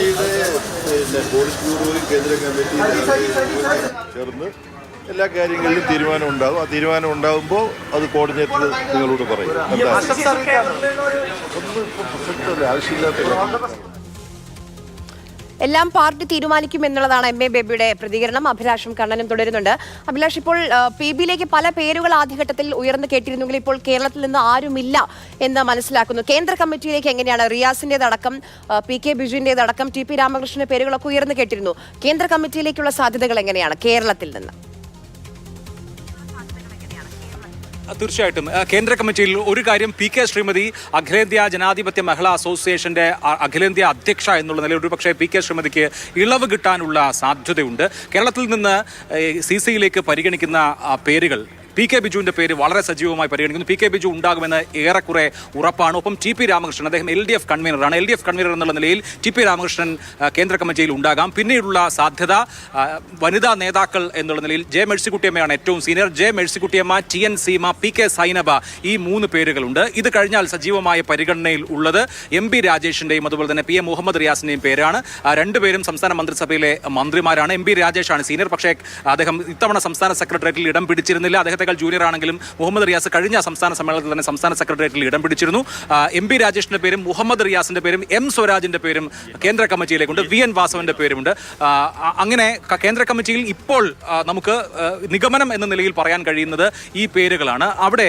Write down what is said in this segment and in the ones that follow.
പാർട്ടിയുടെ പിന്നെ പോളിറ്റ് ബ്യൂറോയും കേന്ദ്ര കമ്മിറ്റിയും ചേർന്ന് എല്ലാ കാര്യങ്ങളിലും തീരുമാനം ഉണ്ടാകും. ആ തീരുമാനം ഉണ്ടാകുമ്പോൾ അത് കോർഡിനേറ്റർ നിങ്ങളോട് പറയും. എന്താ ഒന്നും പ്രസക്തമല്ല ആവശ്യമില്ലാത്ത എല്ലാം പാർട്ടി തീരുമാനിക്കും എന്നുള്ളതാണ് എം എ ബേബിയുടെ പ്രതികരണം. അഭിലാഷും കണ്ണനും തുടരുന്നുണ്ട്. അഭിലാഷ് ഇപ്പോൾ പി ബിയിലേക്ക് പല പേരുകൾ ആദ്യഘട്ടത്തിൽ ഉയർന്നു കേട്ടിരുന്നെങ്കിൽ ഇപ്പോൾ കേരളത്തിൽ നിന്ന് ആരുമില്ല എന്ന് മനസ്സിലാക്കുന്നു. കേന്ദ്ര കമ്മിറ്റിയിലേക്ക് എങ്ങനെയാണ് റിയാസിന്റെതടക്കം പി കെ ബിജുവിന്റെതടക്കം ടി പി രാമകൃഷ്ണന്റെ പേരുകളൊക്കെ ഉയർന്നു കേട്ടിരുന്നു. കേന്ദ്ര കമ്മിറ്റിയിലേക്കുള്ള സാധ്യതകൾ എങ്ങനെയാണ്? കേരളത്തിൽ നിന്ന്. തീർച്ചയായിട്ടും. കേന്ദ്ര കമ്മിറ്റിയിൽ ഒരു കാര്യം പി കെ ശ്രീമതി അഖിലേന്ത്യാ ജനാധിപത്യ മഹിളാ അസോസിയേഷന്റെ അഖിലേന്ത്യാ അധ്യക്ഷ എന്നുള്ള നിലയിൽ ഒരുപക്ഷെ പി കെ ശ്രീമതിക്ക് ഇളവ് കിട്ടാനുള്ള സാധ്യതയുണ്ട്. കേരളത്തിൽ നിന്ന് സി സിയിലേക്ക് പരിഗണിക്കുന്ന പേരുകൾ പി കെ ബിജുവിന്റെ പേര് വളരെ സജീവമായി പരിഗണിക്കുന്നു. പി കെ ബിജു ഉണ്ടാകുമെന്ന് ഏറെക്കുറെ ഉറപ്പാണ്. ഒപ്പം ടി പി രാമകൃഷ്ണൻ അദ്ദേഹം എൽ ഡി എഫ് കൺവീനറാണ്. എൽ ഡി എഫ് കൺവീനർ എന്നുള്ള നിലയിൽ ടി പി രാമകൃഷ്ണൻ കേന്ദ്ര കമ്മിറ്റിയിൽ ഉണ്ടാകാം. പിന്നീടുള്ള സാധ്യത വനിതാ നേതാക്കൾ എന്നുള്ള നിലയിൽ ജെ മേഴ്സിക്കുട്ടിയമ്മയാണ് ഏറ്റവും senior. J Mercykuttyamma T N Seema P K Sainaba ഈ മൂന്ന് പേരുകളുണ്ട്. ഇത് കഴിഞ്ഞാൽ സജീവമായ പരിഗണനയിൽ ഉള്ളത് എം പി രാജേഷിന്റെയും അതുപോലെ തന്നെ പി എ മുഹമ്മദ് റിയാസിന്റെയും പേരാണ്. രണ്ടുപേരും സംസ്ഥാന മന്ത്രിസഭയിലെ മന്ത്രിമാരാണ്. എം പി രാജേഷാണ് സീനിയർ. പക്ഷേ അദ്ദേഹം ഇത്തവണ സംസ്ഥാന സെക്രട്ടേറിയറ്റിൽ ഇടം പിടിച്ചിരുന്നില്ല. അദ്ദേഹത്തെക്കാൾ ജൂനിയർ ആണെങ്കിലും മുഹമ്മദ് റിയാസ് കഴിഞ്ഞ സംസ്ഥാന സമ്മേളനത്തിൽ തന്നെ സംസ്ഥാന സെക്രട്ടേറിയറ്റിൽ ഇടം പിടിച്ചിരുന്നു. എം പി രാജേഷിന്റെ പേരും മുഹമ്മദ് റിയാസിന്റെ പേരും എം സ്വരാജിന്റെ പേരും കേന്ദ്ര കമ്മിറ്റിയിലേക്കുണ്ട്. V N വാസവന്റെ പേരുമുണ്ട്. അങ്ങനെ കേന്ദ്ര കമ്മിറ്റിയിൽ ഇപ്പോൾ നമുക്ക് നിഗമനം എന്ന നിലയിൽ പറയാൻ കഴിയുന്നത് ഈ പേരുകളാണ്. അവിടെ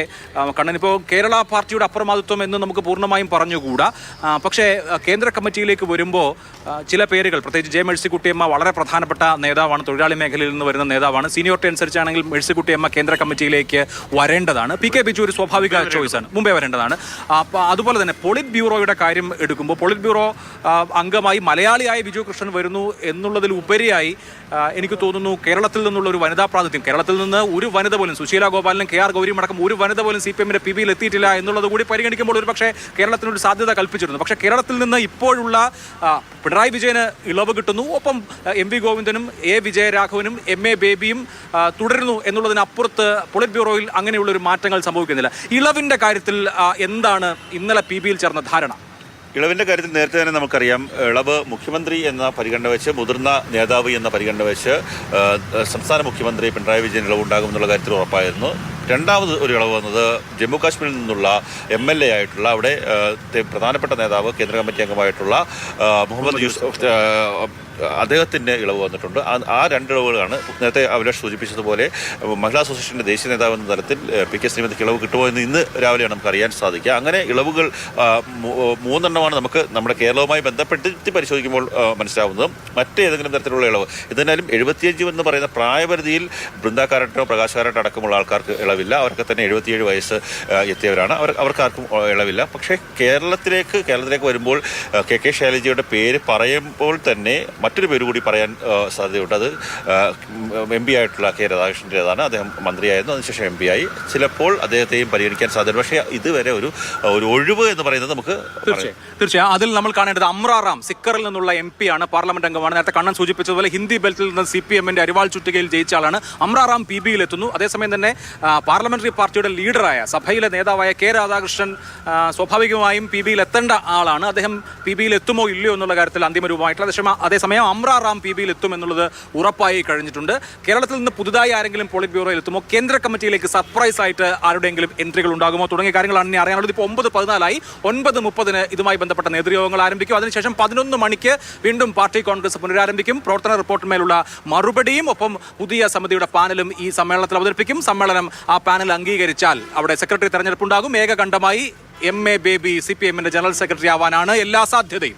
കണ്ണനിപ്പോ കേരള പാർട്ടിയുടെ അപ്രമാദിത്വം എന്ന് നമുക്ക് പൂർണമായും പറഞ്ഞുകൂടാ. പക്ഷേ കേന്ദ്ര കമ്മിറ്റിയിലേക്ക് വരുമ്പോൾ ചില പേരുകൾ പ്രത്യേകിച്ച് ജെ മേഴ്സിക്കുട്ടിയമ്മ വളരെ പ്രധാനപ്പെട്ട നേതാവാണ് തൊഴിലാളി മേഖലയിൽ നിന്ന് വരുന്ന നേതാവാണ്. സീനിയോറിറ്റി അനുസരിച്ചാണെങ്കിൽ മേഴ്സിക്കുട്ടിയമ്മ കേന്ദ്ര കമ്മിറ്റിയിലേക്ക് വരേണ്ടതാണ്. പി കെ ബിജു ഒരു സ്വാഭാവിക ചോയ്സാണ്. മുമ്പേ വരേണ്ടതാണ്. അപ്പോൾ അതുപോലെ തന്നെ പൊളിറ്റ് ബ്യൂറോയുടെ കാര്യം എടുക്കുമ്പോൾ പൊളിറ്റ് ബ്യൂറോ അംഗമായി മലയാളിയായ ബിജു കൃഷ്ണൻ വരുന്നു എന്നുള്ളതിൽ ഉപരിയായി എനിക്ക് തോന്നുന്നു കേരളത്തിൽ നിന്നുള്ള ഒരു വനിതാ പ്രാതിനിധ്യം കേരളത്തിൽ നിന്ന് ഒരു വനിത പോലും സുശീല ഗോപാലനും കെ ആർ ഗൗരിയും അടക്കം ഒരു വനിത പോലും സി പി എമ്മിന്റെ പി ബിയിൽ എത്തിയിട്ടില്ല എന്നുള്ളത് കൂടി പരിഗണിക്കുമ്പോൾ ഒരു പക്ഷേ കേരളത്തിനൊരു സാധ്യത കൽപ്പിച്ചിരുന്നു. പക്ഷേ കേരളത്തിൽ നിന്ന് ഇപ്പോഴുള്ള പിണറായി വിജയന് ഇളവ് കിട്ടുന്നു. ഒപ്പം എം വി ഗോവിന്ദനും എ വിജയരാഘവനും എം എ ബേബിയും തുടരുന്നു എന്നുള്ളതിനപ്പുറത്ത് പൊളിറ്റ് ബ്യൂറോയിൽ അങ്ങനെയുള്ള ഒരു മാറ്റങ്ങൾ സംഭവിക്കുന്നില്ല. ഇളവിന്റെ കാര്യത്തിൽ എന്താണ് ഇന്നലെ പി ബിയിൽ ചേർന്ന ധാരണ? ഇളവിന്റെ കാര്യത്തിൽ നേരത്തെ തന്നെ നമുക്കറിയാം ഇളവ് മുഖ്യമന്ത്രി എന്ന പരിഗണന വെച്ച് മുതിർന്ന നേതാവ് എന്ന പരിഗണന വെച്ച് സംസ്ഥാന മുഖ്യമന്ത്രി പിണറായി വിജയൻ ഇളവ് ഉണ്ടാകുമെന്നുള്ള കാര്യത്തിൽ ഉറപ്പായിരുന്നു. രണ്ടാമത് ഒരു ഇളവ് വന്നത് ജമ്മു കാശ്മീരിൽ നിന്നുള്ള എം എൽ എ ആയിട്ടുള്ള അവിടെ പ്രധാനപ്പെട്ട നേതാവ് കേന്ദ്ര കമ്മിറ്റി അംഗമായിട്ടുള്ള മുഹമ്മദ് യൂസഫ് അദ്ദേഹത്തിന്റെ ഇളവ് വന്നിട്ടുണ്ട്. ആ- രണ്ട് ഇളവുകളാണ് നേരത്തെ അഭിലാഷ് സൂചിപ്പിച്ചതുപോലെ മഹിളാ അസോസിയേഷന്റെ ദേശീയ നേതാവ് എന്ന തലത്തിൽ പി കെ ശ്രീമതിക്ക് ഇളവ് കിട്ടുമോ എന്ന് ഇന്ന് രാവിലെയാണ് നമുക്ക് അറിയാൻ സാധിക്കുക. അങ്ങനെ ഇളവുകൾ മൂന്നെണ്ണമാണ് നമുക്ക് നമ്മുടെ കേരളവുമായി ബന്ധപ്പെടുത്തി പരിശോധിക്കുമ്പോൾ മനസ്സിലാവുന്നത് മറ്റേതെങ്കിലും തരത്തിലുള്ള ഇളവ്. എന്തായാലും എഴുപത്തിയഞ്ച് എന്ന് പറയുന്ന പ്രായപരിധിയിൽ ബൃന്ദാക്കാരട്ടോ പ്രകാശകാരട്ടോ അടക്കമുള്ള ആൾക്കാർക്ക് ഇളവില്ല. അവർക്ക് തന്നെ എഴുപത്തിയേഴ് വയസ്സ് എത്തിയവരാണ്. അവർ അവർക്കാർക്കും ഇളവില്ല. പക്ഷേ കേരളത്തിലേക്ക് കേരളത്തിലേക്ക് വരുമ്പോൾ കെ കെ ശൈലജയുടെ പേര് പറയുമ്പോൾ തന്നെ മറ്റൊരു പേര് കൂടി പറയാൻ സാധ്യതയുണ്ട്. അത് എം പി ആയിട്ടുള്ള കെ രാധാകൃഷ്ണന്റേതാണ് അദ്ദേഹം മന്ത്രിയായിരുന്നു. അതിനുശേഷം എം പി ആയി. ചിലപ്പോൾ അദ്ദേഹത്തെയും പരിഗണിക്കാൻ സാധ്യത പക്ഷേ ഇതുവരെ ഒരു ഒരു ഒഴിവ് എന്ന് പറയുന്നത് നമുക്ക് തീർച്ചയായും. തീർച്ചയായും. അതിൽ നമ്മൾ കാണേണ്ടത് അമ്രാറാം സിക്കറിൽ നിന്നുള്ള എം പി ആണ് പാർലമെന്റ് അംഗമാണ്. നേരത്തെ കണ്ണൻ സൂചിപ്പിച്ചതുപോലെ ഹിന്ദി ബെൽറ്റിൽ നിന്ന് സി പി എമ്മിന്റെ അരിവാൾ ചുറ്റികയിൽ ജയിച്ച ആളാണ് അമ്രാറാം പി ബിയിൽ എത്തുന്നു. അതേസമയം തന്നെ പാർലമെന്ററി പാർട്ടിയുടെ ലീഡറായ സഭയിലെ നേതാവായ കെ രാധാകൃഷ്ണൻ സ്വാഭാവികമായും പി ബിയിൽ എത്തേണ്ട ആളാണ്. അദ്ദേഹം പി ബിയിൽ എത്തുമോ ഇല്ലയോ എന്നുള്ള കാര്യത്തിൽ അന്തിമ രൂപമായിട്ടുള്ള അതേസമയം അതേസമയം അമ്രാറാം പി ബിയിൽ എത്തും എന്നുള്ളത് ഉറപ്പായി കഴിഞ്ഞിട്ടുണ്ട്. കേരളത്തിൽ നിന്ന് പുതുതായി ആരെങ്കിലും പോളിറ്റ് ബ്യൂറോയിൽ എത്തുമോ? കേന്ദ്ര കമ്മിറ്റിയിലേക്ക് സർപ്രൈസ് ആയിട്ട് ആരുടെയെങ്കിലും എൻട്രികൾ ഉണ്ടാകുമോ? തുടങ്ങിയ കാര്യങ്ങളാണ് ഇനി അറിയാനുള്ളത്. ഇപ്പോൾ ഒമ്പത് പതിനാലായി. ഒൻപത് മുപ്പതിന് ഇതുമായി ബന്ധപ്പെട്ട നേതൃയോഗങ്ങൾ ആരംഭിക്കും. അതിനുശേഷം പതിനൊന്ന് മണിക്ക് വീണ്ടും പാർട്ടി കോൺഗ്രസ് പുനരാരംഭിക്കും. പ്രവർത്തന റിപ്പോർട്ടിന്മേലുള്ള മറുപടിയും ഒപ്പം പുതിയ സമിതിയുടെ പാനലും ഈ സമ്മേളനത്തിൽ അവതരിപ്പിക്കും. സമ്മേളനം ആ പാനൽ അംഗീകരിച്ചാൽ അവിടെ സെക്രട്ടറി തെരഞ്ഞെടുപ്പ് ഉണ്ടാകും ഏകകണ്ഠമായി M A Baby C P എമ്മിന്റെ ജനറൽ സെക്രട്ടറി ആവാനാണ് എല്ലാ സാധ്യതയും.